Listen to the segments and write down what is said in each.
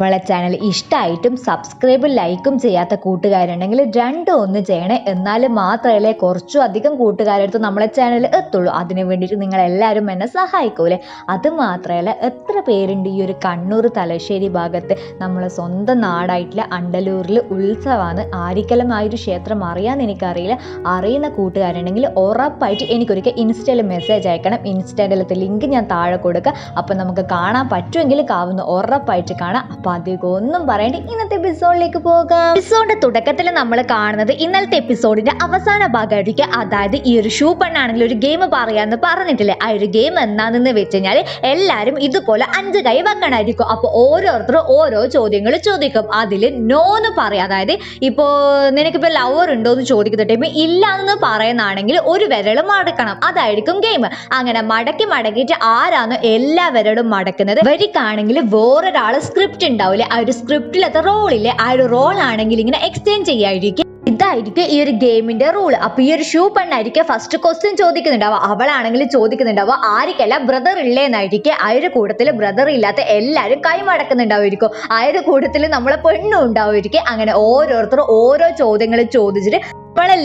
നമ്മളെ ചാനൽ ഇഷ്ടമായിട്ടും സബ്സ്ക്രൈബും ലൈക്കും ചെയ്യാത്ത കൂട്ടുകാരുണ്ടെങ്കിൽ രണ്ടും ഒന്ന് ചെയ്യണേ. എന്നാൽ മാത്രമല്ലേ കുറച്ചും അധികം കൂട്ടുകാരടുത്ത് നമ്മളെ ചാനൽ എത്തുള്ളൂ. അതിനു വേണ്ടിയിട്ട് നിങ്ങളെല്ലാവരും എന്നെ സഹായിക്കൂലേ? അത് മാത്രമല്ല എത്ര പേരുണ്ട് ഈ ഒരു കണ്ണൂർ തലശ്ശേരി ഭാഗത്ത്? നമ്മളെ സ്വന്തം നാടായിട്ടുള്ള അണ്ടലൂരിൽ ഉത്സവമാണ് ആരിക്കലം ആ ഒരു ക്ഷേത്രം അറിയാമെന്ന് എനിക്കറിയില്ല. അറിയുന്ന കൂട്ടുകാരുണ്ടെങ്കിൽ ഉറപ്പായിട്ട് എനിക്കൊരിക്കൽ ഇൻസ്റ്റയിൽ മെസ്സേജ് അയക്കണം. ഇൻസ്റ്റയിലത്തെ ലിങ്ക് ഞാൻ താഴെ കൊടുക്കുക അപ്പം നമുക്ക് കാണാൻ പറ്റുമെങ്കിൽ കാവുന്ന ഉറപ്പായിട്ട് കാണാം. അപ്പം അധികം ഒന്നും പറയണ്ട. ഇന്നത്തെ എപ്പിസോഡിലേക്ക് പോകാം. എപ്പിസോഡിന്റെ തുടക്കത്തിൽ നമ്മൾ കാണുന്നത് ഇന്നലത്തെ എപ്പിസോഡിന്റെ അവസാന ഭാഗമായിരിക്കും. അതായത് ഈ ഒരു ഷൂ പെണ്ണാണെങ്കിൽ ഒരു ഗെയിം പറയാന്ന് പറഞ്ഞിട്ടില്ലേ? ആ ഒരു ഗെയിം എന്താണെന്ന് വെച്ച് കഴിഞ്ഞാൽ എല്ലാവരും ഇതുപോലെ അഞ്ച് കൈ വെക്കണമായിരിക്കും അപ്പോൾ ഓരോരുത്തരും ഓരോ ചോദ്യങ്ങൾ ചോദിക്കും. അതിൽ നോ എന്ന് പറയാം. അതായത് ഇപ്പോൾ നിനക്കിപ്പോൾ ലവർ ഉണ്ടോ എന്ന് ചോദിക്കുന്ന ടൈം ഇല്ല എന്ന് പറയുന്നതാണെങ്കിൽ ഒരു വിരൽ മടക്കണം. അതായിരിക്കും ഗെയിം അങ്ങനെ മടക്കി മടക്കിയിട്ട് ആരാണോ എല്ലാ വിരലും മടക്കുന്നത്. വരിക്കാണെങ്കിൽ വേറൊരാൾ സ്ക്രിപ്റ്റ് ഉണ്ടാവില്ലേ ആ ഒരു സ്ക്രിപ്റ്റിലത്തെ റോളില്ലേ ആ ഒരു റോൾ ആണെങ്കിൽ ഇങ്ങനെ എക്സ്ചേഞ്ച് ചെയ്യായിരിക്കും ഇതായിരിക്കും ഈ ഒരു ഗെയിമിന്റെ റൂൾ അപ്പൊ ഈ ഒരു ഷൂ പെണ്ണായിരിക്കും ഫസ്റ്റ് ക്വസ്റ്റ്യൻ ചോദിക്കുന്നുണ്ടാവുക. അവളാണെങ്കിൽ ചോദിക്കുന്നുണ്ടാവുക ആർക്കല്ല ബ്രദർ ഇല്ലേന്നായിരിക്കും. ആ ഒരു കൂട്ടത്തിൽ ബ്രദർ ഇല്ലാത്ത എല്ലാവരും കൈമടക്കുന്നുണ്ടാവുമായിരിക്കും. ആ ഒരു കൂട്ടത്തിൽ നമ്മളെ പെണ്ണും ഉണ്ടാവുമായിരിക്കും. അങ്ങനെ ഓരോരുത്തരും ഓരോ ചോദ്യങ്ങൾ ചോദിച്ചിട്ട് നമ്മളെ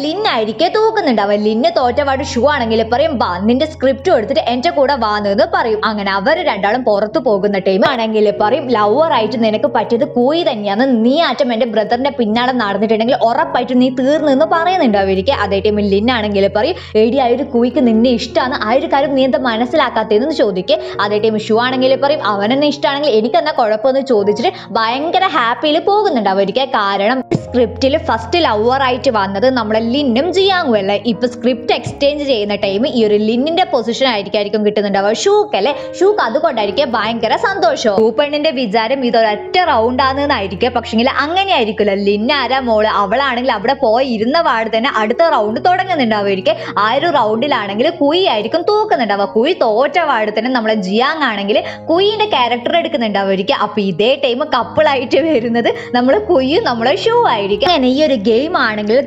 തൂക്കുന്നുണ്ട്. അവൻ ലിന്ന് തോറ്റപാട് ഷൂ ആണെങ്കിൽ പറയും വാ നിന്റെ സ്ക്രിപ്റ്റ് എടുത്തിട്ട് എന്റെ കൂടെ വാന്ന് പറയും. അങ്ങനെ അവർ രണ്ടാളും പുറത്തു പോകുന്ന ടൈം ആണെങ്കിൽ പറയും ലവർ ആയിട്ട് നിനക്ക് പറ്റിയത് കൂയി തന്നെയാണ് നീ ആറ്റം എന്റെ ബ്രദറിന്റെ പിന്നാലെ നടന്നിട്ടുണ്ടെങ്കിൽ ഉറപ്പായിട്ട് നീ തീർന്നെന്ന് പറയുന്നുണ്ടാവുമായിരിക്കും അതേ ടൈമിൽ ലിന്നാണെങ്കിൽ പറയും എടി ആ ഒരു കൂയിക്ക് നിന്നെ ഇഷ്ടമാണ് ആ ഒരു കാര്യം നീ എന്താ മനസ്സിലാക്കാത്തതെന്ന് ചോദിക്കുക അതേ ടൈം ഷൂ ആണെങ്കിൽ പറയും അവനെന്നെ ഇഷ്ടമാണെങ്കിൽ എനിക്കെന്നാ കുഴപ്പമെന്ന് ചോദിച്ചിട്ട് ഭയങ്കര ഹാപ്പിയിൽ പോകുന്നുണ്ട് അവർക്ക് കാരണം സ്ക്രിപ്റ്റിൽ ഫസ്റ്റ് ലവർ ആയിട്ട് വന്നത് നമ്മളെ ലിന്നും ജിയാങ്ങും അല്ലേ? ഇപ്പൊ സ്ക്രിപ്റ്റ് എക്സ്ചേഞ്ച് ചെയ്യുന്ന ടൈം ഈ ഒരു ലിന്നിന്റെ പൊസിഷൻ ആയിരിക്കും കിട്ടുന്നുണ്ടാവുക ഷൂക്ക് അല്ലെ? ഷൂക്ക് അതുകൊണ്ടായിരിക്കും ഭയങ്കര സന്തോഷം. ഷൂ പെണ്ണിന്റെ വിചാരം ഇതൊരൊറ്റ റൗണ്ട് ആണെന്നായിരിക്കും. പക്ഷെങ്കിൽ അങ്ങനെ ആയിരിക്കില്ല ലിന്ന മോൾ? അവളാണെങ്കിൽ അവിടെ പോയി ഇരുന്ന പാട് തന്നെ അടുത്ത റൗണ്ട് തുടങ്ങുന്നുണ്ടാവുമായിരിക്കും. ആ ഒരു റൗണ്ടിലാണെങ്കിൽ കുയി ആയിരിക്കും തൂക്കുന്നുണ്ടാവുക കുയി തോറ്റ പാട് തന്നെ നമ്മളെ ജിയാങ് ആണെങ്കിൽ കുയിന്റെ ക്യാരക്ടർ എടുക്കുന്നുണ്ടാവുമായിരിക്കും. അപ്പൊ ഇതേ ടൈം കപ്പിളായിട്ട് വരുന്നത് നമ്മൾ കുയ്യും നമ്മളെ ഷൂ ആയിരിക്കും. അങ്ങനെ ഈ ഒരു ഗെയിം ആണെങ്കിൽ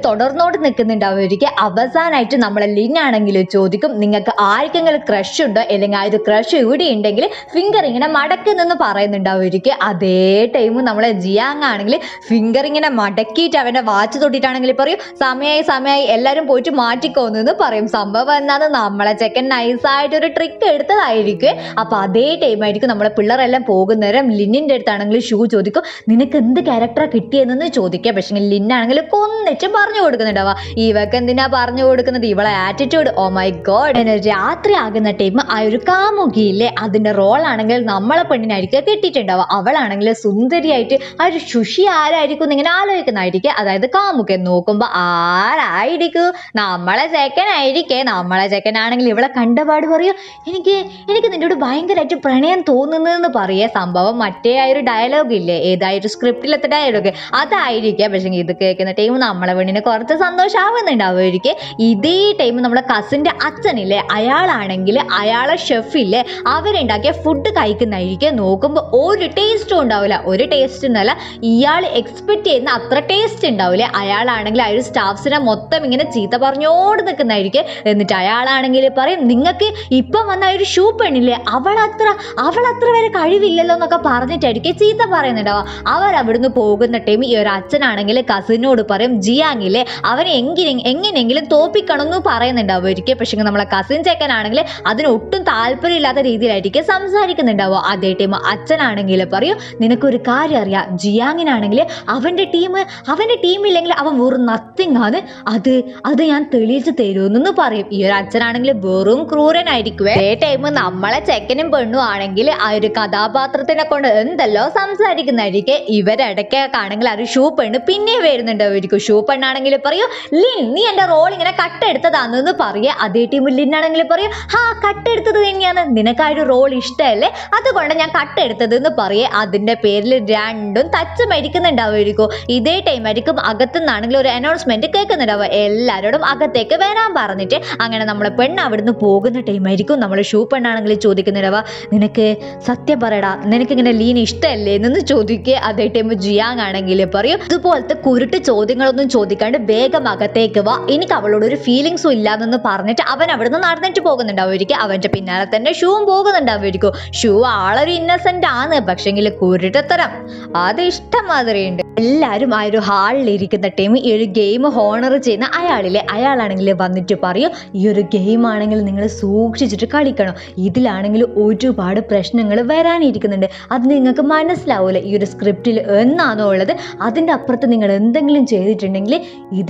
തുടർന്നോട് നിൽക്കുന്നുണ്ടാവുമായിരിക്കും അവസാനമായിട്ട് നമ്മളെ ലിൻ ആണെങ്കിൽ ചോദിക്കും നിങ്ങൾക്ക് ആർക്കെങ്കിലും ക്രഷ് ഉണ്ടോ? അല്ലെങ്കിൽ ആ ഒരു ക്രഷ് ഇവിടെ ഉണ്ടെങ്കിൽ ഫിംഗർ ഇങ്ങനെ മടക്കി നിന്ന് പറയുന്നുണ്ടാവുമായിരിക്കും അതേ ടൈം നമ്മളെ ജിയാങ് ആണെങ്കിൽ ഫിംഗർ ഇങ്ങനെ മടക്കിയിട്ട് അവന്റെ വാച്ച് തൊട്ടിട്ടാണെങ്കിൽ പറയും സമയമായി സമയമായി എല്ലാവരും പോയിട്ട് മാറ്റിക്കോന്നെന്ന് പറയും. സംഭവം എന്നാണ് നമ്മളെ ചെക്കൻ നൈസായിട്ട് ഒരു ട്രിക്ക് എടുത്തതായിരിക്കും. അപ്പോൾ അതേ ടൈമായിരിക്കും നമ്മളെ പിള്ളേരെല്ലാം പോകുന്നേരം ലിന്നിന്റെ അടുത്താണെങ്കിൽ ഷൂ ചോദിക്കും നിനക്ക് എന്ത് ക്യാരക്ടറാണ് കിട്ടിയതെന്ന് ചോദിക്കുക പക്ഷേ ലിന്നാണെങ്കിൽ കൊന്നിട്ട് പറഞ്ഞു കൊടുക്കുന്നുണ്ടാവുക ഇവക്ക് എന്തിനാ പറഞ്ഞു കൊടുക്കുന്നത്? ഇവളെ ആറ്റിറ്റ്യൂഡ് ഓ മൈ ഗോഡ് രാത്രി ആകുന്ന ടൈം ആ ഒരു കാമുകിയില്ലേ അതിന്റെ റോൾ ആണെങ്കിൽ നമ്മളെ പെണ്ണിനായിരിക്കും കിട്ടിയിട്ടുണ്ടാവുക. അവളാണെങ്കിൽ സുന്ദരിയായിട്ട് ആ ഒരു ശുഷി ആരായിരിക്കും ഇങ്ങനെ ആലോചിക്കുന്നതായിരിക്കും. അതായത് കാമുകൻ നോക്കുമ്പോ ആരായിരിക്കും? നമ്മളെ ചെക്കൻ ആയിരിക്കേ. നമ്മളെ ചെക്കൻ ആണെങ്കിൽ ഇവളെ കണ്ടപാട് പറയൂ എനിക്ക് എനിക്ക് നിന്നോട് ഭയങ്കരമായിട്ട് പ്രണയം തോന്നുന്നതെന്ന് പറയേ. സംഭവം മറ്റേ ആ ഒരു ഡയലോഗ് ഇല്ലേ? ഏതായൊരു സ്ക്രിപ്റ്റിലത്തെ ഡയലോഗ് അതായിരിക്കാം. പക്ഷേ ഇത് കേൾക്കുന്ന ടൈം നമ്മളെ പെണ്ണിന് കുറച്ച് സന്തോഷമാവുന്നുണ്ടാവുമായിരിക്കും ഇതേ ടൈം നമ്മുടെ കസിന്റെ അച്ഛനില്ലേ അയാളാണെങ്കിൽ അയാളെ ഷെഫില്ലേ അവരുണ്ടാക്കിയ ഫുഡ് കഴിക്കുന്നതായിരിക്കും നോക്കുമ്പോൾ ഒരു ടേസ്റ്റും ഉണ്ടാവില്ല. ഒരു ടേസ്റ്റ് എന്നല്ല ഇയാൾ എക്സ്പെക്ട് ചെയ്യുന്ന അത്ര ടേസ്റ്റ് ഉണ്ടാവില്ലേ. അയാളാണെങ്കിൽ ആ ഒരു സ്റ്റാഫ്സിനെ മൊത്തം ഇങ്ങനെ ചീത്ത പറഞ്ഞോട് നിൽക്കുന്നതായിരിക്കും എന്നിട്ട് അയാളാണെങ്കിൽ പറയും നിങ്ങൾക്ക് ഇപ്പം വന്ന ഒരു ഷൂ പെണ്ണില്ലേ അവളത്ര അവളത്ര വരെ കഴിവില്ലല്ലോ എന്നൊക്കെ പറഞ്ഞിട്ടായിരിക്കും ചീത്ത പറയുന്നുണ്ടാവുക. അവർ അവിടുന്ന് പോകുന്ന ടൈം ഈ ഒരു അച്ഛനാണെങ്കിൽ കസിനോട് പറയും ജിയാങ്ങില്ലേ അവനെ എങ്കിലെ എങ്ങനെയെങ്കിലും തോപ്പിക്കണം എന്ന് ഒരിക്കൽ. പക്ഷേ നമ്മളെ കസിൻ ചെക്കനാണെങ്കിൽ അതിന് ഒട്ടും താല്പര്യമില്ലാത്ത രീതിയിലായിരിക്കും സംസാരിക്കുന്നുണ്ടാവുക. അതേ ടീം അച്ഛനാണെങ്കിൽ പറയും നിനക്കൊരു കാര്യം അറിയാം. ജിയാങ്ങിനാണെങ്കിൽ അവന്റെ ടീം അവന്റെ ടീമില്ലെങ്കിൽ അവൻ വെറും നത്തിങ് ആണ്. അത് അത് ഞാൻ തെളിയിച്ച് തരുമെന്ന് പറയും. ഈ ഒരു അച്ഛനാണെങ്കിൽ വെറും ക്രൂരനായിരിക്കും അതേ ടൈം നമ്മളെ ചെക്കനും പെണ്ണും ആണെങ്കിൽ ആ ഒരു കഥാപാത്രത്തിനെ കൊണ്ട് എന്തല്ലോ സംസാരിക്കുന്നതായിരിക്കും. ഇവരിടയ്ക്കൊക്കെ ആണെങ്കിൽ ആ ഒരു ഷൂ പെണ്ണ് പിന്നെ വരുന്നുണ്ടാവും. ഷൂ പെണ്ണാണെങ്കിൽ പറയൂ ലിൻ നീ എന്റെ റോൾ ഇങ്ങനെ കട്ടെടുത്തതാണെന്ന് പറയുക. അതേ ടീം ലിന്നാണെങ്കിൽ പറയും ഹാ കട്ടെടുത്തത് തന്നെയാണ്. നിനക്ക് ആ ഒരു റോൾ ഇഷ്ടമല്ലേ അതുകൊണ്ട് ഞാൻ കട്ടെടുത്തത് എന്ന് പറയേ അതിന്റെ പേരിൽ രണ്ടും തച്ച് മരിക്കുന്നുണ്ടാവുമായിരിക്കും ഇതേ ടൈം ആയിരിക്കും അകത്തു നിന്നാണെങ്കിൽ ഒരു അനൗൺസ്മെന്റ് കേൾക്കുന്നുണ്ടാവുക. എല്ലാവരോടും അകത്തേക്ക് വരാൻ പറഞ്ഞിട്ട് അങ്ങനെ നമ്മളെ പെണ്ണ് അവിടുന്ന് പോകുന്ന ടൈം ആയിരിക്കും നമ്മൾ ഷൂ പെണ്ണാണെങ്കിൽ ചോദിക്കുന്നുണ്ടാവുക. നിനക്ക് സത്യം പറയടാ നിനക്ക് ഇങ്ങനെ ലീൻ ഇഷ്ടമല്ലേ എന്ന് ചോദിക്കുക. അതേ ടൈം ജിയാങ് ആണെങ്കിൽ പറയും ഇതുപോലത്തെ കുരുട്ട് ചോദ്യങ്ങളൊന്നും ചോദിക്കാണ്ട് വേഗം വേഗം അകത്തേക്ക് വാ. എനിക്ക് അവളോട് ഒരു ഫീലിങ്സും ഇല്ലാന്നൊന്ന് പറഞ്ഞിട്ട് അവൻ അവിടുന്ന് നടന്നിട്ട് പോകുന്നുണ്ടാവുമായിരിക്കും അവന്റെ പിന്നാലെ തന്നെ ഷൂവും പോകുന്നുണ്ടാവുമായിരിക്കും ഷൂ ആളൊരു ഇന്നസെന്റ് ആണ്. പക്ഷെങ്കിൽ കുരുട്ടത്തരം അത് ഇഷ്ടം മാതിരിയുണ്ട് എല്ലാവരും ആ ഒരു ഹാളിൽ ഇരിക്കുന്ന ടീം ഈ ഒരു ഗെയിം ഹോണർ ചെയ്യുന്ന അയാളിലെ അയാളാണെങ്കിൽ വന്നിട്ട് പറയും ഈ ഒരു ഗെയിം ആണെങ്കിൽ നിങ്ങൾ സൂക്ഷിച്ചിട്ട് കളിക്കണം. ഇതിലാണെങ്കിൽ ഒരുപാട് പ്രശ്നങ്ങൾ വരാനിരിക്കുന്നുണ്ട്. അത് നിങ്ങൾക്ക് മനസ്സിലാവൂല? ഈ ഒരു സ്ക്രിപ്റ്റിൽ എന്നാണോ ഉള്ളത്? അതിന്റെ അപ്പുറത്ത് നിങ്ങൾ എന്തെങ്കിലും ചെയ്തിട്ടുണ്ടെങ്കിൽ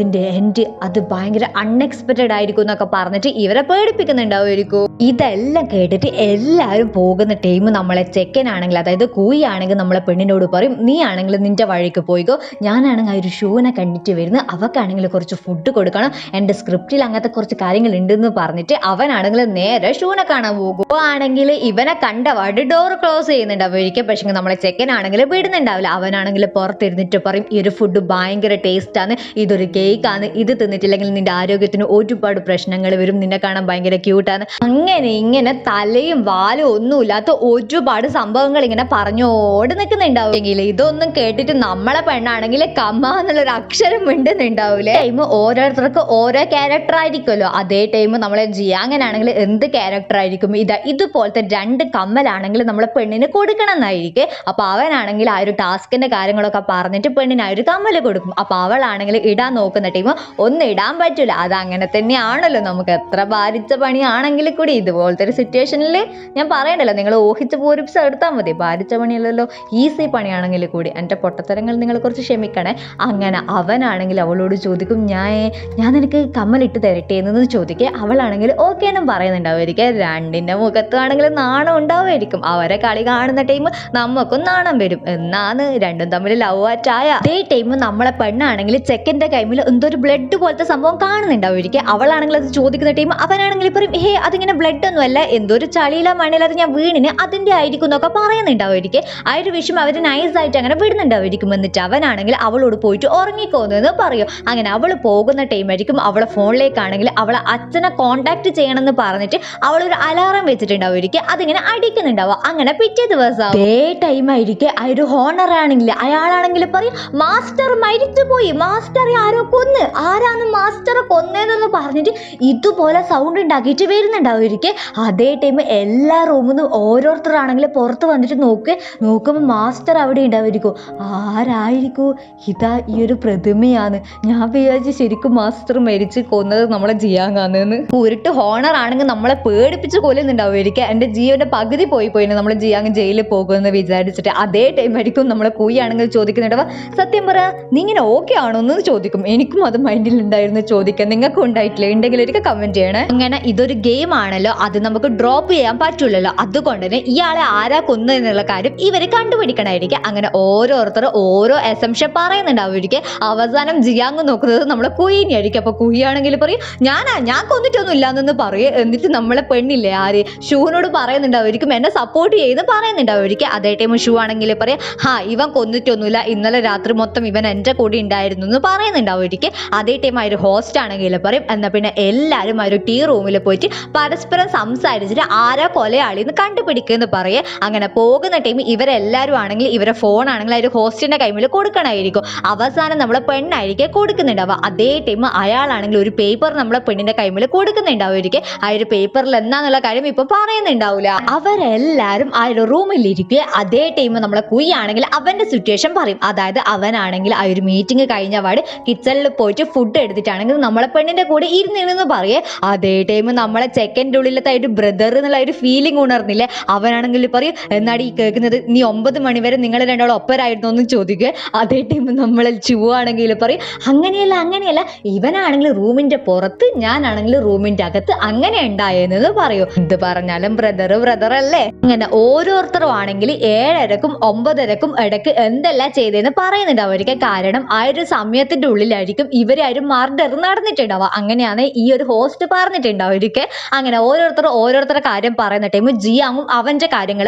ഇതിന്റെ എൻഡ് അത് ഭയങ്കര അൺഎക്സ്പെക്റ്റഡ് ആയിരിക്കും എന്നൊക്കെ പറഞ്ഞിട്ട് ഇവരെ പേടിപ്പിക്കുന്നുണ്ടാവുമായിരിക്കും. ഇതെല്ലാം കേട്ടിട്ട് എല്ലാവരും പോകുന്ന ടീം നമ്മളെ ചെക്കൻ ആണെങ്കിൽ അതായത് കൂയി ആണെങ്കിൽ നമ്മളെ പെണ്ണിനോട് പറയും നീ ആണെങ്കിൽ നിന്റെ വഴിക്ക് പോയിക്കോ. ഞാനാണെങ്കിൽ ആ ഒരു ഷൂവിനെ കണ്ടിട്ട് വരുന്നത് അവക്കാണെങ്കിൽ കുറച്ച് ഫുഡ് കൊടുക്കണം. എന്റെ സ്ക്രിപ്റ്റിൽ അങ്ങനത്തെ കുറച്ച് കാര്യങ്ങൾ ഉണ്ടെന്ന് പറഞ്ഞിട്ട് അവനാണെങ്കിൽ നേരെ ഷൂവിനെ കാണാൻ പോകും. ആണെങ്കിൽ ഇവനെ കണ്ട കണ്ടപാട് ഡോർ ക്ലോസ് ചെയ്യുന്നുണ്ടാവുമായിരിക്കും പക്ഷേ നമ്മളെ ചെക്കൻ ആണെങ്കിൽ വിടുന്നുണ്ടാവില്ല. അവനാണെങ്കിൽ പുറത്തിരുന്നിട്ട് പറയും ഈ ഒരു ഫുഡ് ഭയങ്കര ടേസ്റ്റാണ് ഇതൊരു കേക്ക് ആണ്. ഇത് തിന്നിട്ടില്ലെങ്കിൽ നിന്റെ ആരോഗ്യത്തിന് ഒരുപാട് പ്രശ്നങ്ങൾ വരും. നിന്നെ കാണാൻ ഭയങ്കര ക്യൂട്ടാണ് അങ്ങനെ ഇങ്ങനെ തലയും വാലും ഒന്നുമില്ലാത്ത ഒരുപാട് സംഭവങ്ങൾ ഇങ്ങനെ പറഞ്ഞോട് നിൽക്കുന്നുണ്ടാവുമെങ്കിൽ ഇതൊന്നും കേട്ടിട്ട് നമ്മളെ പെണ്ണാണെങ്കിൽ കമ്മ എന്നുള്ളൊരു അക്ഷരം മിണ്ടുന്നുണ്ടാവൂലേ? ടൈം ഓരോരുത്തർക്ക് ഓരോ ക്യാരക്ടർ ആയിരിക്കുമല്ലോ. അതേ ടൈം നമ്മളെ ജിയാങ്ങനാണെങ്കിൽ എന്ത് ക്യാരക്ടർ ആയിരിക്കും? ഇതാ ഇതുപോലത്തെ രണ്ട് കമ്മലാണെങ്കിൽ നമ്മളെ പെണ്ണിന് കൊടുക്കണം എന്നായിരിക്കും അപ്പൊ അവനാണെങ്കിൽ ആ ഒരു ടാസ്കിന്റെ കാര്യങ്ങളൊക്കെ പറഞ്ഞിട്ട് പെണ്ണിന് ആ ഒരു കമ്മൽ കൊടുക്കും. അപ്പൊ അവളാണെങ്കിൽ ഇടാൻ നോക്കുന്ന ടീം ഒന്നും ഇടാൻ പറ്റില്ല അത് അങ്ങനെ തന്നെയാണല്ലോ നമുക്ക്. എത്ര ഭാരിച്ച പണിയാണെങ്കിൽ കൂടി ഇതുപോലത്തെ ഒരു സിറ്റുവേഷനിൽ ഞാൻ പറയണ്ടല്ലോ നിങ്ങൾ ഊഹിച്ച് പൂരിപ്പിച്ച് എടുത്താൽ മതി. ഭാരിച്ച പണിയല്ലല്ലോ ഈസി പണിയാണെങ്കിൽ കൂടി. എന്റെ പൊട്ടത്തരങ്ങൾ നിങ്ങൾ കുറച്ച് ക്ഷമിക്കണേ. അങ്ങനെ അവനാണെങ്കിൽ അവളോട് ചോദിക്കും ഞാൻ ഞാൻ നിനക്ക് കമ്മലിട്ട് തരട്ടെ എന്ന് ചോദിക്കുക അവളാണെങ്കിൽ ഓക്കെ എന്നും പറയുന്നുണ്ടാവുമായിരിക്കും. രണ്ടിന്റെ മുഖത്താണെങ്കിൽ നാണം ഉണ്ടാവുമായിരിക്കും. അവരെ കളി കാണുന്ന ടൈം നമുക്കും നാണം വരും. എന്നാണ് രണ്ടും തമ്മിൽ ലവ് ആറ്റായ അതേ ടൈം നമ്മളെ പെണ്ണാണെങ്കിൽ ചെക്കന്റെ കൈമിൽ എന്തോ ഒരു ബ്ലഡ് പോലത്തെ സംഭവം കാണുന്നുണ്ടാവുമായിരിക്കും അവളാണെങ്കിൽ അത് ചോദിക്കുന്ന ടൈം അവനാണെങ്കിൽ പറയും ഹേ അതിങ്ങനെ ബ്ലഡ് ഒന്നുമല്ല. എന്തോ ഒരു ചളിയില അത് ഞാൻ വീണിന് അതിന്റെ ആയിരിക്കും എന്നൊക്കെ പറയുന്നുണ്ടാവുമായിരിക്കും ആ ഒരു വിഷയം അവർ നൈസായിട്ട് അങ്ങനെ വിടുന്നുണ്ടാവുമായിരിക്കും എന്നിട്ട് അവനാണെങ്കിൽ അവളോട് പോയിട്ട് ഉറങ്ങിക്കോന്നു എന്ന് പറയും. അങ്ങനെ അവൾ പോകുന്ന ടൈമായിരിക്കും അവളെ ഫോണിലേക്കാണെങ്കിൽ അവളെ അച്ഛനെ കോണ്ടാക്ട് ചെയ്യണമെന്ന് പറഞ്ഞിട്ട് അവൾ ഒരു അലാറം വെച്ചിട്ടുണ്ടാവുമായിരിക്കും അതിങ്ങനെ അടിക്കുന്നുണ്ടാവുക. അങ്ങനെ പിറ്റേ ദിവസം അതേ ടൈമായിരിക്കും ആ ഒരു ഹോണർ ആണെങ്കിൽ അയാളാണെങ്കിൽ പറയും മാസ്റ്റർ മരിച്ചു പോയി മാസ്റ്റർ ആരോ കൊന്ന് ആരാണ് മാസ്റ്ററെ കൊന്നതെന്ന് പറഞ്ഞിട്ട് ഇതുപോലെ സൗണ്ട് ഉണ്ടാക്കിയിട്ട് വരുന്നുണ്ടാവുമായിരിക്കും അതേ ടൈം എല്ലാ റൂമിൽ നിന്നും ഓരോരുത്തരാണെങ്കിൽ പുറത്ത് വന്നിട്ട് നോക്ക്. നോക്കുമ്പോൾ മാസ്റ്റർ അവിടെ ഉണ്ടാവുമായിരിക്കും. ആരായിരിക്കും? ഇതാ ഈ ഒരു പ്രതിമയാണ്. ഞാൻ വിചാരിച്ചു ശരിക്കും മാസ്റ്റർ മരിച്ച് കൊന്നത് നമ്മളെ ജിയാങ്ങാന്ന് ഉരുട്ട് ഹോണർ ആണെങ്കിൽ നമ്മളെ പേടിപ്പിച്ച് കൊല്ലുന്നുണ്ടാവുമായിരിക്കും. എന്റെ ജീവന്റെ പകുതി പോയി പോയി നമ്മൾ ജിയാങ് ജയിലിൽ പോകുമെന്ന് വിചാരിച്ചിട്ട്. അതേ ടൈം ആയിരിക്കും നമ്മളെ കൂയാണെങ്കിൽ ചോദിക്കുന്നുണ്ടാവുക സത്യം പറ നീ ഇങ്ങനെ ഓക്കെ ആണോ എന്ന് ചോദിക്കും. എനിക്കും അത് മൈൻഡിൽ ഉണ്ടായിരുന്നു ചോദിക്കാൻ. നിങ്ങൾക്കും ഉണ്ടായിട്ടില്ല? ഉണ്ടെങ്കിൽ ഒരിക്കൽ കമന്റ് ചെയ്യണേ. അങ്ങനെ ഇതൊരു ഗെയിം ആണല്ലോ. അത് നമുക്ക് ഡ്രോപ്പ് ചെയ്യാൻ പറ്റൂലല്ലോ. അതുകൊണ്ട് തന്നെ ഇയാളെ ആരാ കൊന്നു എന്നുള്ള കാര്യം ഇവരെ കണ്ടുപിടിക്കണമായിരിക്കും അങ്ങനെ ഓരോരുത്തർ ഓരോ എസംഷൻ പറയുന്നുണ്ടാവുമായിരിക്കും. അവസാനം ജിയാങ് നോക്കുന്നത് നമ്മളെ കുയിനി ആയിരിക്കും അപ്പൊ കുയിയാണെങ്കിൽ പറയും ഞാനാ ഞാൻ കൊന്നിട്ടൊന്നും ഇല്ലാന്നെന്ന് പറയും. എന്നിട്ട് നമ്മളെ പെണ്ണില്ലേ ആര്? ഷൂനോട് പറയുന്നുണ്ടാവുമായിരിക്കും. എന്നെ സപ്പോർട്ട് ചെയ്യുന്ന പറയുന്നുണ്ടാവുമായിരിക്കും. അതേ ടൈം ഷൂ ആണെങ്കിൽ പറയാം ഹാ ഇവൻ കൊന്നിട്ടൊന്നുമില്ല. ഇന്നലെ രാത്രി മൊത്തം ഇവൻ എന്റെ കൂടെ ഉണ്ടായിരുന്നു എന്ന് പറയുന്നുണ്ടാവുമായിരിക്കും. അതേ ടൈം ആ ഒരു ഹോസ്റ്റ് ആണെങ്കിൽ പറയും. എന്നാൽ പിന്നെ എല്ലാവരും ആ ഒരു ടീ റൂമിൽ പോയിട്ട് പരസ്പരം സംസാരിച്ചിട്ട് ആരാ കൊലയാളി എന്ന് കണ്ടുപിടിക്കുമെന്ന് പറയേ. അങ്ങനെ പോകുന്ന ടൈം ഇവരെല്ലാവരും ആണെങ്കിൽ ഇവരെ ഫോൺ ആണെങ്കിൽ ആ ഒരു ഹോസ്റ്റിന്റെ കൈമിൽ കൊടുക്കണമായിരിക്കും അവസാനം നമ്മളെ പെണ്ണായിരിക്കും കൊടുക്കുന്നുണ്ടാവുക. അതേ ടൈം അയാളാണെങ്കിൽ ഒരു പേപ്പർ നമ്മളെ പെണ്ണിന്റെ കൈമിൽ കൊടുക്കുന്നുണ്ടാവുമായിരിക്കും ആ ഒരു പേപ്പറിൽ എന്താന്നുള്ള കാര്യം ഇപ്പൊ പറയുന്നുണ്ടാവില്ല അവരെല്ലാരും ആ ഒരു റൂമിൽ ഇരിക്കുക അതേ ടൈം നമ്മളെ കുയ്യാണെങ്കിൽ അവന്റെ സിറ്റുവേഷൻ പറയും. അതായത് അവനാണെങ്കിൽ ആ ഒരു മീറ്റിംഗ് കഴിഞ്ഞ പാട് കിച്ചണിൽ പോയിട്ട് ഫുഡ് എടുത്തിട്ടാണെങ്കിൽ നമ്മളെ പെണ്ണിന്റെ കൂടെ ഇരുന്നിരുന്ന് പറയേ. അതേ ടൈം നമ്മളെ ചെക്കന്റെ ഉള്ളിലത്തെ ഒരു ബ്രദർ എന്നുള്ള ഒരു ഫീലിംഗ് ഉണർന്നില്ലേ? അവനാണെങ്കിൽ പറയും എന്നാടി ഈ കേൾക്കുന്നത്? നീ ഒമ്പത് മണി വരെ നിങ്ങൾ രണ്ടാളും ഒപ്പരായിരുന്നു എന്ന് ചോദിക്കുക അതേ ടൈം നമ്മൾ ചുവാണെങ്കിൽ പറയും അങ്ങനെയല്ല അങ്ങനെയല്ല. ഇവനാണെങ്കിൽ റൂമിന്റെ പുറത്ത് ഞാനാണെങ്കിൽ റൂമിന്റെ അകത്ത് അങ്ങനെ ഉണ്ടായെന്നത് പറയൂ. എന്ത് പറഞ്ഞാലും ബ്രദർ ബ്രദർ അല്ലേ? അങ്ങനെ ഓരോരുത്തരും ആണെങ്കിൽ ഏഴരക്കും ഒമ്പതരക്കും ഇടയ്ക്ക് എന്തെല്ലാം ചെയ്തതെന്ന് പറയുന്നുണ്ട് അവർക്ക് കാരണം ആ ഒരു സമയത്തിന്റെ ഉള്ളിലായിരിക്കും ഇവരെ ഇവരാരും മർഡർ നടന്നിട്ടുണ്ടാവുക. അങ്ങനെയാണ് ഈ ഒരു ഹോസ്റ്റ് പറഞ്ഞിട്ടുണ്ടാവുമായിരിക്കും അങ്ങനെ ഓരോരുത്തർ ഓരോരുത്തരുടെ കാര്യം പറയുന്ന ടൈം ജിയാങ്ങും അവന്റെ കാര്യങ്ങൾ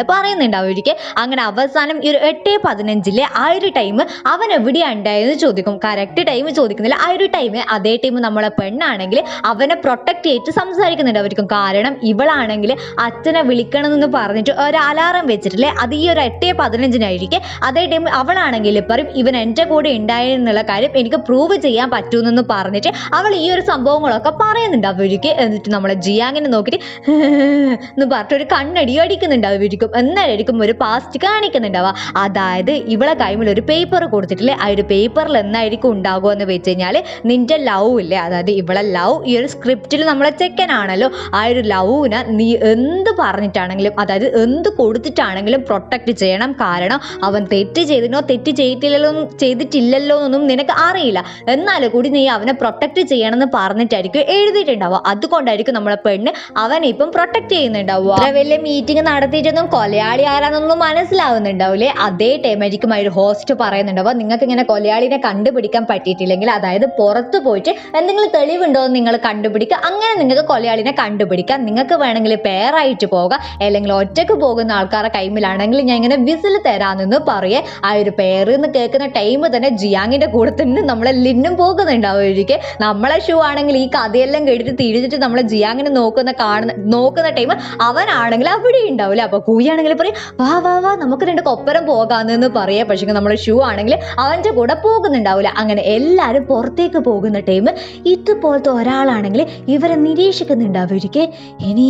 ഇരിക്കെ അങ്ങനെ അവസാനം ഈ ഒരു എട്ട് പതിനഞ്ചിലെ ആ ഒരു ടൈം അവൻ എവിടെയാണ് ഉണ്ടായെന്ന് ചോദിക്കും. കറക്റ്റ് ടൈം ചോദിക്കുന്നില്ല. ആ ഒരു ടൈം അതേ ടൈം നമ്മളെ പെണ്ണാണെങ്കിൽ അവനെ പ്രൊട്ടക്ട് ചെയ്തിട്ട് സംസാരിക്കുന്നുണ്ടാവും കാരണം ഇവളാണെങ്കിൽ അച്ഛനെ വിളിക്കണം എന്ന് പറഞ്ഞിട്ട് ഒരു അലാറം വെച്ചിട്ടില്ലേ? അത് ഈ ഒരു എട്ട് പതിനഞ്ചിനായിരിക്കും അതേ ടൈം അവളാണെങ്കിൽ പറയും ഇവൻ എന്റെ കൂടെ ഉണ്ടായെന്നുള്ള കാര്യം എനിക്ക് പ്രൂവ് ചെയ്യാൻ ചെയ്യാൻ പറ്റുമെന്ന് പറഞ്ഞിട്ട് അവൾ ഈ ഒരു സംഭവങ്ങളൊക്കെ പറയുന്നുണ്ട്. അവർക്ക് എന്നിട്ട് നമ്മളെ ജിയാങ്ങിനെ നോക്കിയിട്ട് എന്ന് പറഞ്ഞിട്ട് ഒരു കണ്ണടി അടിക്കുന്നുണ്ട്. അവരിക്കും എന്നായിരിക്കും ഒരു പാസ്റ്റ് കാണിക്കുന്നുണ്ടാവുക അതായത് ഇവളെ കൈമിൽ ഒരു പേപ്പർ കൊടുത്തിട്ടില്ലേ? ആ ഒരു പേപ്പറിൽ എന്നായിരിക്കും ഉണ്ടാകുക എന്ന് വെച്ച് കഴിഞ്ഞാൽ നിന്റെ ലവ് ഇല്ലേ? അതായത് ഇവളെ ലവ് ഈ ഒരു സ്ക്രിപ്റ്റിൽ നമ്മളെ ചെക്കനാണല്ലോ. ആ ഒരു ലവിനെ നീ എന്ത് പറഞ്ഞിട്ടാണെങ്കിലും അതായത് എന്ത് കൊടുത്തിട്ടാണെങ്കിലും പ്രൊട്ടക്റ്റ് ചെയ്യണം. കാരണം അവൻ തെറ്റ് ചെയ്തിനോ തെറ്റ് ചെയ്തിട്ടില്ലല്ലോ ചെയ്തിട്ടില്ലല്ലോ എന്നൊന്നും നിനക്ക് അറിയില്ല. എന്നാലും കൂടി നീ അവനെ പ്രൊട്ടക്റ്റ് ചെയ്യണമെന്ന് പറഞ്ഞിട്ടായിരിക്കും എഴുതിയിട്ടുണ്ടാവുക. അതുകൊണ്ടായിരിക്കും നമ്മളെ പെണ്ണ് അവനെ ഇപ്പം പ്രൊട്ടക്ട് ചെയ്യുന്നുണ്ടാവുക. അത്ര വലിയ മീറ്റിംഗ് നടത്തിയിട്ടൊന്നും കൊലയാളി ആരാന്നൊന്നും മനസ്സിലാവുന്നുണ്ടാവില്ലേ? അതേ ടൈം ആയിരിക്കും ആ ഒരു ഹോസ്റ്റ് പറയുന്നുണ്ടാവുക. നിങ്ങൾക്ക് ഇങ്ങനെ കൊലയാളിനെ കണ്ടുപിടിക്കാൻ പറ്റിയിട്ടില്ലെങ്കിൽ അതായത് പുറത്ത് പോയിട്ട് എന്തെങ്കിലും തെളിവുണ്ടോ എന്ന് നിങ്ങൾ കണ്ടുപിടിക്കുക. അങ്ങനെ നിങ്ങൾക്ക് കൊലയാളിനെ കണ്ടുപിടിക്കാം. നിങ്ങൾക്ക് വേണമെങ്കിൽ പേറായിട്ട് പോകാം അല്ലെങ്കിൽ ഒറ്റയ്ക്ക് പോകുന്ന ആൾക്കാരുടെ കൈമിലാണെങ്കിൽ ഞാൻ ഇങ്ങനെ വിസിൽ തരാമെന്ന് പറയേ. ആ ഒരു പേര് എന്ന് കേൾക്കുന്ന ടൈം തന്നെ ജിയാങ്ങിന്റെ കൂടെ തന്നെ നമ്മളെ ലിന്നും പോകുന്നുണ്ടാവും ഒരിക്കൽ നമ്മളെ ഷൂ ആണെങ്കിൽ ഈ കഥയെല്ലാം കേട്ടിട്ട് തിരിച്ചിട്ട് നമ്മളെ ജിയാങ്ങിനെ നോക്കുന്ന കാണുന്ന നോക്കുന്ന ടൈം അവനാണെങ്കിൽ അവിടെ ഉണ്ടാവില്ല? അപ്പൊ കൂയാണെങ്കിൽ പറയും വാ വാ വാ നമുക്ക് രണ്ട് കൊപ്പരം പോകാമെന്ന് പറയാ. പക്ഷേ നമ്മളെ ഷൂ ആണെങ്കിൽ അവന്റെ കൂടെ പോകുന്നുണ്ടാവില്ല. അങ്ങനെ എല്ലാരും പുറത്തേക്ക് പോകുന്ന ടൈം ഇതുപോലത്തെ ഒരാളാണെങ്കിൽ ഇവരെ നിരീക്ഷിക്കുന്നുണ്ടാവുക ഇനി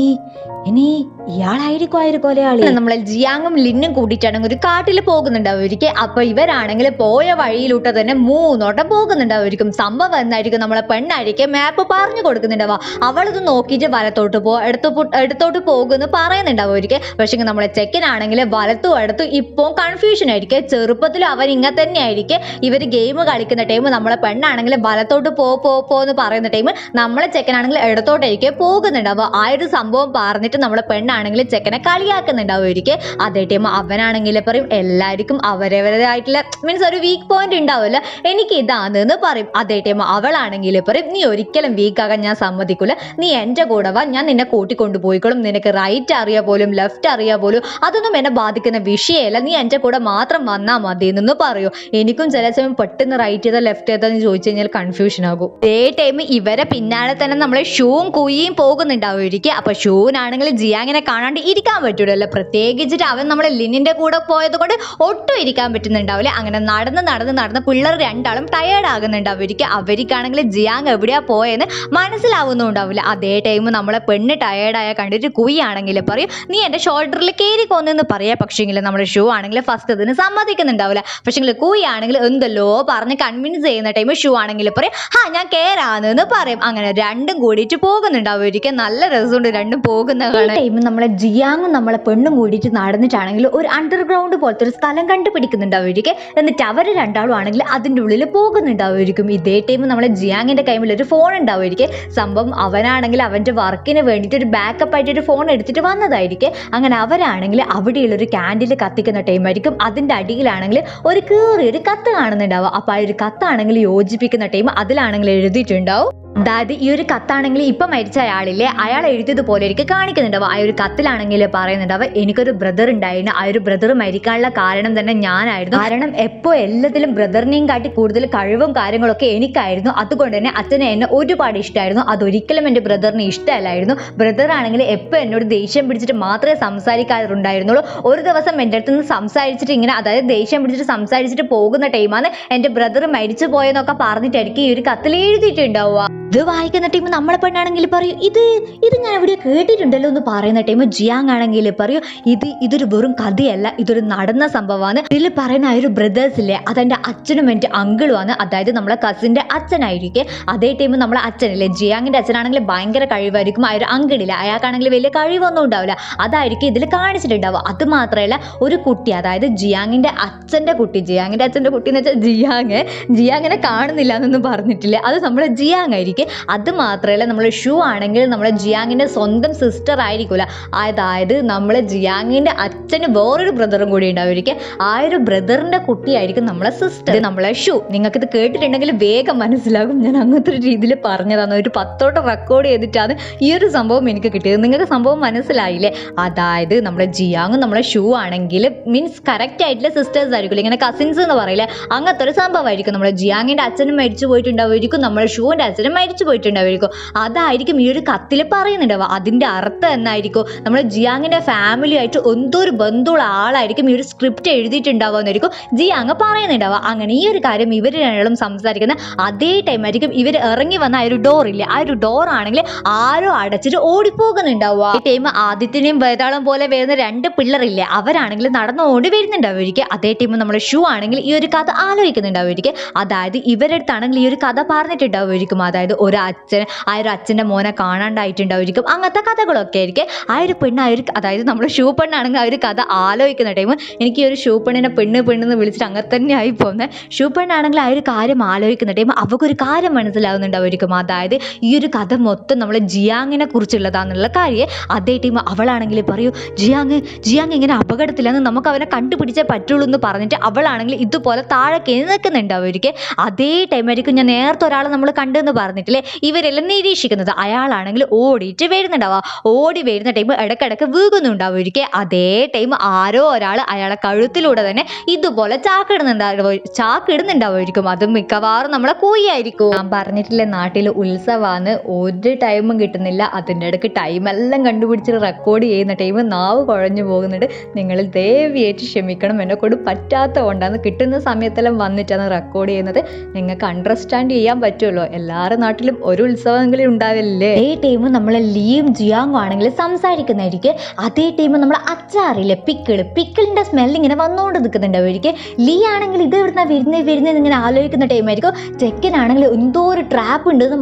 ഇനി ഇയാളായിരിക്കും കൊലയാളി നമ്മളെ ജിയാങ്ങും ലിന്നും കൂട്ടിയിട്ടാണെങ്കിൽ ഒരു കാട്ടിൽ പോകുന്നുണ്ടാവുമായിരിക്കും. അപ്പൊ ഇവരാണെങ്കിൽ പോയ വഴിയിലൂട്ട് തന്നെ മൂന്നോട്ടം പോകുന്നുണ്ടാവുമായിരിക്കും. സംഭവം എന്നായിരിക്കും നമ്മളെ പെണ്ണായിരിക്കും മാപ്പ് പറഞ്ഞു കൊടുക്കുന്നുണ്ടാവുക. അവളത് നോക്കിയിട്ട് വലത്തോട്ട് പോ എടുത്തു എടുത്തോട്ട് പോകുമെന്ന് പറയുന്നുണ്ടാവുമായിരിക്കും. പക്ഷേ നമ്മളെ ചെക്കനാണെങ്കിൽ വലത്തും അടുത്തും ഇപ്പോൾ കൺഫ്യൂഷൻ ആയിരിക്കും. ചെറുപ്പത്തിൽ അവൻ ഇങ്ങനെ തന്നെ ആയിരിക്കും ഇവർ ഗെയിം കളിക്കുന്ന ടൈം നമ്മളെ പെണ്ണാണെങ്കിൽ വലത്തോട്ട് പോ പോ എന്ന് പറയുന്ന ടൈം നമ്മളെ ചെക്കനാണെങ്കിൽ ഇടത്തോട്ടായിരിക്കും പോകുന്നുണ്ടാവുക. ആ ഒരു സംഭവം പറഞ്ഞിട്ട് നമ്മളെ പെണ്ണാണെങ്കിൽ ചെക്കനെ കളിയാക്കുന്നുണ്ടാവുമായിരിക്കും അതേ ടൈം അവനാണെങ്കിൽ പറയും എല്ലാവർക്കും അവരവരായിട്ടുള്ള മീൻസ് ഒരു വീക്ക് പോയിന്റ് ഉണ്ടാവുമല്ലോ. എനിക്ക് ഇതാണെന്ന് പറയും. അതേ ടൈം അവളാണെങ്കിൽ പറയും നീ ഒരിക്കലും വീക്ക് ആകാൻ ഞാൻ സമ്മതിക്കില്ല നീ എന്റെ കൂടെ വാ ഞാൻ നിന്നെ കൂട്ടിക്കൊണ്ടു പോയിക്കോളും. നിനക്ക് റൈറ്റ് അറിയാ പോലും ലെഫ്റ്റ് അറിയാ പോലും അതൊന്നും എന്നെ ബാധിക്കുന്ന വിഷയമല്ല നീ എന്റെ കൂടെ മാത്രം വന്നാൽ മതി എന്നൊന്ന് പറയൂ. എനിക്കും ചില സമയം പെട്ടെന്ന് റൈറ്റ് ചെയ്താൽ ലെഫ്റ്റ് ചെയ്താൽ എന്ന് ചോദിച്ചു കഴിഞ്ഞാൽ കൺഫ്യൂഷൻ ആകും. ഇതേ ടൈം ഇവരെ പിന്നാലെ തന്നെ നമ്മളെ ഷൂവും കുയ്യും പോകുന്നുണ്ടാവുമായിരിക്കും അപ്പൊ ഷൂവിനാണെങ്കിൽ ജിയാങ്ങിനെ കാണാണ്ട് ഇരിക്കാൻ പറ്റൂലല്ലോ പ്രത്യേകിച്ചിട്ട് അവൻ നമ്മളെ ലിനിന്റെ കൂടെ പോയത് കൊണ്ട് ഒട്ടും ഇരിക്കാൻ പറ്റുന്നുണ്ടാവില്ല. അങ്ങനെ നടന്ന് നടന്ന് നടന്ന് പിള്ളേർ രണ്ടാളും ടയേർഡ് ആകുന്നുണ്ടാവുമായിരിക്കും അവർക്കാണെങ്കിൽ ജിയാങ് എവിടെയാ പോയെന്ന് മനസ്സിലാവുന്നുണ്ടാവില്ല. അതേ ടൈം നമ്മളെ പെണ്ണ് ടയേർഡായ കണ്ടിട്ട് കുയ്യാണെങ്കിൽ പറയും നീ എന്റെ ഷോൾഡറിൽ കയറി കൊന്നെന്ന് പറയാം. പക്ഷേങ്കിൽ നമ്മുടെ ഷൂ ആണെങ്കിൽ ഫസ്റ്റ് ഇതിന് സമ്മതിക്കുന്നുണ്ടാവില്ല. പക്ഷേങ്കിൽ കുയ്യാണെങ്കിൽ എന്തല്ലോ പറഞ്ഞ് കൺവിൻസ് ചെയ്യുന്ന ടൈം ഷൂ ആണെങ്കിൽ പറയും ഹാ ഞാൻ കേറാന്ന് പറയും. അങ്ങനെ രണ്ടും കൂടിയിട്ട് പോകുന്നുണ്ടാവും ഒരിക്കൽ നല്ല രസമുണ്ട് രണ്ടും പോകുന്ന ടൈം നമ്മളെ ജിയാങ്ങും നമ്മളെ പെണ്ണും കൂടിയിട്ട് നടന്നിട്ടാണെങ്കിൽ ഒരു അണ്ടർഗ്രൗണ്ട് പോലത്തെ ഒരു സ്ഥലം കണ്ടുപിടിക്കുന്നുണ്ടാവുമായിരിക്കും. എന്നിട്ട് അവർ രണ്ടാളും ആണെങ്കിൽ അതിന്റെ ഉള്ളിൽ പോകുന്നുണ്ടാവുമായിരിക്കും. ഇതേ ടൈം നമ്മളെ ജിയാങ്ങിന്റെ കൈമിൽ ഒരു ഫോൺ ഉണ്ടാവുമായിരിക്കും. സംഭവം അവനാണെങ്കിൽ അവന്റെ വർക്കിന് വേണ്ടിയിട്ട് ഒരു ബാക്കപ്പ് ആയിട്ട് ഒരു ഫോൺ എടുത്തിട്ട് വന്നതായിരിക്കും. അങ്ങനെ അവരാണെങ്കിൽ അവിടെയുള്ള ഒരു ക്യാൻഡിൽ കത്തിക്കുന്ന ടൈമായിരിക്കും അതിന്റെ അടിയിലാണെങ്കിൽ ഒരു കീറിയൊരു കത്ത് കാണുന്നുണ്ടാവും അപ്പോൾ ആ ഒരു കത്താണെങ്കിൽ യോജിപ്പിക്കുന്ന ടൈം അതിലാണെങ്കിൽ എഴുതിയിട്ടുണ്ടാവും. അതായത് ഈ ഒരു കത്താണെങ്കിൽ ഇപ്പൊ മരിച്ച അയാളില്ലേ അയാൾ എഴുതിയതുപോലെ എനിക്ക് കാണിക്കുന്നുണ്ടാവും ആ ഒരു കത്തിലാണെങ്കിൽ പറയുന്നുണ്ടാവും എനിക്കൊരു ബ്രദർ ഉണ്ടായിരുന്നു. ആ ഒരു ബ്രദർ മരിക്കാനുള്ള കാരണം തന്നെ ഞാനായിരുന്നു. കാരണം എപ്പോ എല്ലാത്തിലും ബ്രദറിനെയും കാട്ടി കൂടുതൽ കഴിവും കാര്യങ്ങളൊക്കെ എനിക്കായിരുന്നു. അതുകൊണ്ട് തന്നെ അച്ഛനെ എന്നെ ഒരുപാട് ഇഷ്ടമായിരുന്നു അതൊരിക്കലും എന്റെ ബ്രദറിന് ഇഷ്ടമല്ലായിരുന്നു. ബ്രദർ ആണെങ്കിൽ എപ്പോൾ എന്നോട് ദേഷ്യം പിടിച്ചിട്ട് മാത്രമേ സംസാരിക്കാറുണ്ടായിരുന്നുള്ളൂ. ഒരു ദിവസം എന്റെ അടുത്ത് നിന്ന് സംസാരിച്ചിട്ട് ഇങ്ങനെ അതായത് ദേഷ്യം പിടിച്ചിട്ട് സംസാരിച്ചിട്ട് പോകുന്ന ടൈമാണ് എന്റെ ബ്രദർ മരിച്ചു പോയെന്നൊക്കെ പറഞ്ഞിട്ടായിരിക്കും ഈ ഒരു കത്തിൽ എഴുതിയിട്ടുണ്ടാവുക. ഇത് വായിക്കുന്ന ടൈം നമ്മളെ പെണ്ണാണെങ്കിൽ പറയും ഇത് ഇത് ഞാൻ എവിടെ കേട്ടിട്ടുണ്ടല്ലോ എന്ന് പറയുന്ന ടൈം ജിയാങ് ആണെങ്കിൽ പറയും ഇത് ഇതൊരു വെറും കഥയല്ല ഇതൊരു നടന്ന സംഭവമാണ്. ഇതിൽ പറയുന്ന ആ ഒരു ബ്രദേഴ്സ് ഇല്ലേ അതെന്റെ അച്ഛനും എന്റെ അങ്കിളുമാണ്. അതായത് നമ്മളെ കസിന്റെ അച്ഛനായിരിക്കും. അതേ ടൈം നമ്മളെ അച്ഛനില്ലേ ജിയാങ്ങിന്റെ അച്ഛനാണെങ്കിൽ ഭയങ്കര കഴിവായിരിക്കും. ആ ഒരു അങ്കിളില്ല അയാൾക്കാണെങ്കിൽ വലിയ കഴിവൊന്നും ഉണ്ടാവില്ല. അതായിരിക്കും ഇതിൽ കാണിച്ചിട്ടുണ്ടാവുക. അത് മാത്രമല്ല ഒരു കുട്ടി അതായത് ജിയാങ്ങിന്റെ അച്ഛന്റെ കുട്ടി ജിയാങ്ങിന്റെ അച്ഛന്റെ കുട്ടി എന്ന് വെച്ചാൽ ജിയാങ് ജിയാങ്ങിനെ കാണുന്നില്ല എന്നൊന്നും പറഞ്ഞിട്ടില്ല. അത് നമ്മളെ ജിയാങ് ആയിരിക്കും. അത് മാത്രമല്ല നമ്മൾ ഷൂ ആണെങ്കിൽ നമ്മുടെ ജിയാങ്ങിന്റെ സ്വന്തം സിസ്റ്റർ ആയിരിക്കില്ല അതായത് നമ്മളെ ജിയാങ്ങിന്റെ അച്ഛന് വേറൊരു ബ്രദറും കൂടി ഉണ്ടാവുമായിരിക്കും. ആ ഒരു ബ്രദറിന്റെ കുട്ടിയായിരിക്കും നമ്മളെ സിസ്റ്റർ നമ്മളെ ഷൂ. നിങ്ങൾക്കിത് കേട്ടിട്ടുണ്ടെങ്കിൽ വേഗം മനസ്സിലാകും. ഞാൻ അങ്ങനത്തെ ഒരു രീതിയിൽ പറഞ്ഞതാണ്. ഒരു പത്തോട്ട് റെക്കോർഡ് ചെയ്തിട്ടാണ് ഈ ഒരു സംഭവം എനിക്ക് കിട്ടിയത്. നിങ്ങൾക്ക് സംഭവം മനസ്സിലായില്ലേ? അതായത് നമ്മുടെ ജിയാങ്ങും നമ്മളെ ഷൂ ആണെങ്കിൽ മീൻസ് കറക്റ്റ് ആയിട്ടുള്ള സിസ്റ്റേഴ്സ് ആയിരിക്കും ഇങ്ങനെ കസിൻസ് എന്ന് പറയില്ലേ? അങ്ങനത്തെ ഒരു സംഭവമായിരിക്കും. നമ്മുടെ ജിയാങ്ങിന്റെ അച്ഛനും മരിച്ചു പോയിട്ടുണ്ടാവുമായിരിക്കും നമ്മുടെ ഷൂവിന്റെ അച്ഛനും മരിച്ചു പോയിട്ടുണ്ടാവുമായിരിക്കും. അതായിരിക്കും ഈ ഒരു കത്തിൽ പറയുന്നുണ്ടാവുക. അതിന്റെ അർത്ഥം എന്നായിരിക്കും. നമ്മൾ ജിയാങ്ങിന്റെ ഫാമിലിയായിട്ട് എന്തോ ഒരു ബന്ധമുള്ള ആളായിരിക്കും ഈ ഒരു സ്ക്രിപ്റ്റ് എഴുതിയിട്ടുണ്ടാവുക എന്നായിരിക്കും ജിയാങ് പറയുന്നുണ്ടാവുക. അങ്ങനെ ഈ ഒരു കാര്യം ഇവർ രണ്ടും സംസാരിക്കുന്ന അതേ ടൈം ആയിരിക്കും ഇവർ ഇറങ്ങി വന്ന ആ ഒരു ഡോർ ഇല്ലേ? ആ ഒരു ഡോർ ആണെങ്കിൽ ആരോ അടച്ചിട്ട് ഓടിപ്പോകുന്നുണ്ടാവുക. ഈ ടൈം ആദ്യത്തിനെയും വേതാളം പോലെ വരുന്ന രണ്ട് പിള്ളറില്ലേ അവരാണെങ്കിൽ നടന്നുകൊണ്ട് വരുന്നുണ്ടാവുമായിരിക്കും. അതേ ടൈം നമ്മുടെ ഷൂ ആണെങ്കിൽ ഈ ഒരു കഥ ആലോചിക്കുന്നുണ്ടാവുമായിരിക്കും. അതായത് ഇവരടുത്താണെങ്കിൽ ഈ ഒരു കഥ പറഞ്ഞിട്ടുണ്ടാവുമായിരിക്കും. അതായത് ഒരു അച്ഛൻ ആ ഒരു അച്ഛന്റെ മോനെ കാണാണ്ടായിട്ടുണ്ടാവുമായിരിക്കും അങ്ങനത്തെ കഥകളൊക്കെ ആയിരിക്കും. ആ ഒരു പെണ്ണ് ആ ഒരു അതായത് നമ്മൾ ഷൂ പെണ്ണാണെങ്കിൽ ആ ഒരു കഥ ആലോചിക്കുന്ന ടൈം എനിക്ക് ഈ ഒരു ഷൂ പെണ്ണിനെ പെണ്ണ് പെണ്ണെന്ന് വിളിച്ചിട്ട് അങ്ങനെ തന്നെ ആയി പോകുന്നത് ഷൂ പെണ്ണാണെങ്കിൽ ആ ഒരു കാര്യം ആലോചിക്കുന്ന ടൈം അവർക്കൊരു കാര്യം മനസ്സിലാവുന്നുണ്ടാവുമായിരിക്കും. അതായത് ഈ ഒരു കഥ മൊത്തം നമ്മൾ ജിയാങ്ങിനെ കുറിച്ചുള്ളതാന്നുള്ള കാര്യം. അതേ ടൈം അവളാണെങ്കിൽ പറയൂ ജിയാങ് ജിയാങ് ഇങ്ങനെ അപകടത്തിലാന്ന് നമുക്ക് അവനെ കണ്ടുപിടിച്ചേ പറ്റുള്ളൂ എന്ന് പറഞ്ഞിട്ട് അവളാണെങ്കിൽ ഇതുപോലെ താഴെ കയറി നിൽക്കുന്നുണ്ടാവുമായിരിക്കും അതേ ടൈമായിരിക്കും ഞാൻ നേരത്തെ ഒരാളെ നമ്മൾ കണ്ടെന്ന് പറഞ്ഞിട്ടില്ലേ ഇവരെല്ലാം നിരീക്ഷിക്കുന്നത്. അയാളാണെങ്കിൽ ഓടിയിട്ട് വരുന്നുണ്ടാവുക ഓടി വരുന്ന ടൈം ഇടയ്ക്കിടയ്ക്ക് വീകുന്നുണ്ടാവുമായിരിക്കും അതേ ടൈം ആരോ ഒരാൾ അയാളെ കഴുത്തിലൂടെ തന്നെ ഇതുപോലെ ചാക്കിടുന്നുണ്ടാവും ചാക്കിടുന്നുണ്ടാവുമായിരിക്കും. അത് മിക്കവാറും നമ്മളെ കൂയായിരിക്കും ഞാൻ പറഞ്ഞിട്ടില്ലേ നാട്ടിൽ ഉത്സവമാണ് ഒരു ടൈമും കിട്ടുന്നില്ല. അതിന്റെ ഇടയ്ക്ക് ടൈം എല്ലാം കണ്ടുപിടിച്ച് റെക്കോർഡ് ചെയ്യുന്ന ടൈം നാവ് കുഴഞ്ഞു പോകുന്നുണ്ട്. നിങ്ങൾ ദേവിയായിട്ട് ക്ഷമിക്കണം. എന്നെ കൊണ്ട് പറ്റാത്ത കൊണ്ടാണ് കിട്ടുന്ന സമയത്തെല്ലാം വന്നിട്ടാണ് റെക്കോർഡ് ചെയ്യുന്നത്. നിങ്ങൾക്ക് അണ്ടർസ്റ്റാൻഡ് ചെയ്യാൻ പറ്റുമല്ലോ. എല്ലാവരുടെ നാട്ടിലും ഒരു ഉത്സവമെങ്കിലും ഉണ്ടാവില്ലേ? അതേ ടൈം നമ്മളെ ലീയും ജിയാങ്ങും ആണെങ്കിൽ സംസാരിക്കുന്നതായിരിക്കും. അതേ ടൈം നമ്മൾ അച്ചാറില്ലേ പിക്കിൾ പിക്കിളിന്റെ സ്മെൽ ഇങ്ങനെ വന്നുകൊണ്ട് നിൽക്കുന്നുണ്ടാവുമായിരിക്കും ലീ ആണെങ്കിൽ ഇത് ഇവിടുന്ന് വരുന്നേ വരുന്നേ ഇങ്ങനെ ആലോചിക്കുന്ന ടൈമായിരിക്കും ചെക്കനാണെങ്കിൽ എന്തോ ഒരു ട്രാപ്പ് ഉണ്ടെന്ന്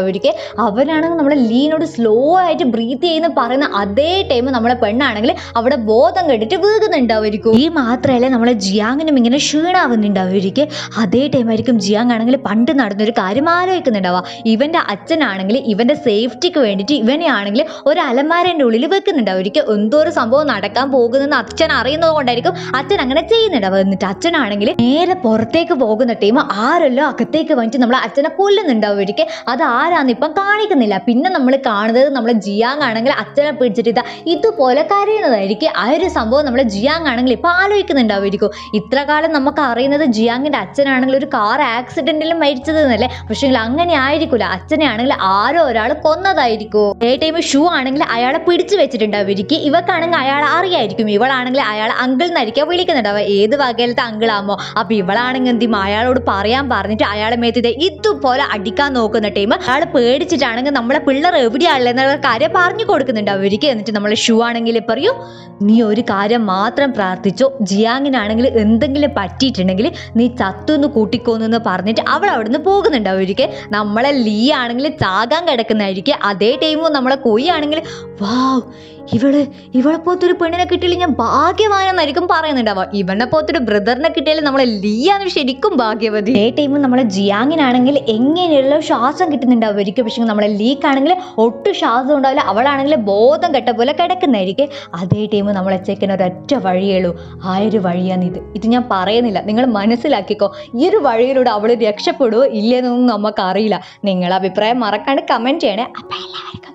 അവർക്ക് അവരാണെങ്കിൽ നമ്മളെ ലീനോട് സ്ലോ ആയിട്ട് ബ്രീത്ത് ചെയ്യുന്ന പറയുന്ന അതേ ടൈം നമ്മളെ പെണ്ണാണെങ്കിൽ അവിടെ ബോധം കെട്ടിട്ട് വീകുന്നുണ്ടാവുമായിരിക്കും ഈ മാത്രമല്ല നമ്മളെ ജിയാങ്ങിനും ഇങ്ങനെ ക്ഷീണാവുന്നുണ്ടാവുമായിരിക്കും അതേ ടൈമായിരിക്കും ജിയാങ് ആണെങ്കിൽ പണ്ട് നടന്നൊരു കാര്യം ആലോചിക്കുന്നുണ്ടാവുക ഇവന്റെ അച്ഛനാണെങ്കിൽ ഇവന്റെ സേഫ്റ്റിക്ക് വേണ്ടിയിട്ട് ഇവനെ ആണെങ്കിൽ ഒരു അലമാരന്റെ ഉള്ളിൽ വെക്കുന്നുണ്ടാവും ഒരിക്കൽ എന്തോ ഒരു സംഭവം നടക്കാൻ പോകുന്നെന്ന് അച്ഛൻ അറിയുന്നത് കൊണ്ടായിരിക്കും അച്ഛൻ അങ്ങനെ ചെയ്യുന്നുണ്ടാവുക എന്നിട്ട് അച്ഛനാണെങ്കിൽ നേരെ പുറത്തേക്ക് പോകുന്ന ടൈം ആരെല്ലോ അകത്തേക്ക് വന്നിട്ട് നമ്മളെ അച്ഛനെ കൊല്ലുന്നുണ്ടാവും ഒരിക്കൽ അത് ആരാന്ന് ഇപ്പം കാണിക്കുന്നില്ല. പിന്നെ നമ്മൾ കാണുന്നത് നമ്മളെ ജിയാങ് ആണെങ്കിൽ അച്ഛനെ പിടിച്ചിട്ട് ഇതാ ഇതുപോലെ കരയുന്നതായിരിക്കും. ആ ഒരു സംഭവം നമ്മളെ ജിയാങ് ആണെങ്കിൽ ഇപ്പം ആലോചിക്കുന്നുണ്ടാവുമായിരിക്കും ഇത്ര കാലം നമുക്ക് അറിയുന്നത് ജിയാങ്ങിന്റെ അച്ഛനാണെങ്കിൽ ഒരു കാർ ആക്സിഡന്റിൽ മരിച്ചത് എന്നല്ലേ? പക്ഷേ അങ്ങനെ ആയിരിക്കില്ല അച്ഛനെ ആണെങ്കിൽ ആരോ ഒരാൾ കൊന്നതായിരിക്കും. ഏ ടൈം ഷൂ ആണെങ്കിൽ അയാളെ പിടിച്ചു വെച്ചിട്ടുണ്ടാവുമായിരിക്കും ഇവക്കാണെങ്കിൽ അയാൾ അറിയായിരിക്കും. ഇവളാണെങ്കിൽ അയാൾ അങ്കിൾ എന്നായിരിക്കും വിളിക്കുന്നുണ്ടാവുക ഏത് വകയിലത്തെ അങ്കിളാമോ അപ്പൊ ഇവളാണെങ്കിൽ എന്ത് അയാളോട് പറയാൻ പറഞ്ഞിട്ട് അയാളെ മേത്തിട്ട് ഇതുപോലെ അടിക്കാൻ നോക്കുന്ന ടൈം അയാൾ പേടിച്ചിട്ടാണെങ്കിൽ നമ്മളെ പിള്ളേർ എവിടെയാണല്ലോ എന്നുള്ള കാര്യം പറഞ്ഞു കൊടുക്കുന്നുണ്ടാവും അവർക്ക് എന്നിട്ട് നമ്മളെ ഷൂ ആണെങ്കിൽ പറയൂ നീ ഒരു കാര്യം മാത്രം പ്രാർത്ഥിച്ചോ. ജിയാങ്ങിനാണെങ്കിൽ എന്തെങ്കിലും പറ്റിയിട്ടുണ്ടെങ്കിൽ നീ ചത്തുന്ന് കൂട്ടിക്കോന്നു പറഞ്ഞിട്ട് അവൾ അവിടുന്ന് പോകുന്നുണ്ടാവും അവർക്ക് നമ്മളെ ലീ ആണെങ്കിൽ ചാകാൻ കിടക്കുന്നതായിരിക്കും. അതേ ടൈമും നമ്മളെ കൊയ്യാണെങ്കിൽ വാവ് ഇവൾ ഇവളെ പോത്തൊരു പെണ്ണിനെ കിട്ടിയില്ല ഞാൻ ഭാഗ്യവാനെന്നായിരിക്കും പറയുന്നുണ്ടാവുക. ഇവനെ പോത്തൊരു ബ്രദറിനെ കിട്ടിയാലും നമ്മളെ ലിയാണ് ശരിക്കും ഭാഗ്യവതി. ഏ ടൈമും നമ്മളെ ജിയാങ്ങിനാണെങ്കിൽ എങ്ങനെയുള്ള ശ്വാസം കിട്ടുന്നുണ്ടാവും? ഒരിക്കൽ പക്ഷേ നമ്മളെ ലീക്കാണെങ്കിൽ ഒട്ടും ശ്വാസം ഉണ്ടാവില്ല. അവളാണെങ്കിൽ ബോധം കെട്ട പോലെ കിടക്കുന്നതായിരിക്കും. അതേ ടൈം നമ്മളെ ചെക്കൻ ഒരൊറ്റ വഴിയുള്ളൂ ആ ഒരു വഴിയാണ് ഇത്. ഇത് ഞാൻ പറയുന്നില്ല. നിങ്ങൾ മനസ്സിലാക്കിക്കോ. ഈ ഒരു വഴിയിലൂടെ അവൾ രക്ഷപ്പെടുമോ ഇല്ലെന്നൊന്നും നമുക്കറിയില്ല നിങ്ങളുടെ അഭിപ്രായം മറക്കാണ്ട് കമന്റ് ചെയ്യണേ. അപ്പം എല്ലാവർക്കും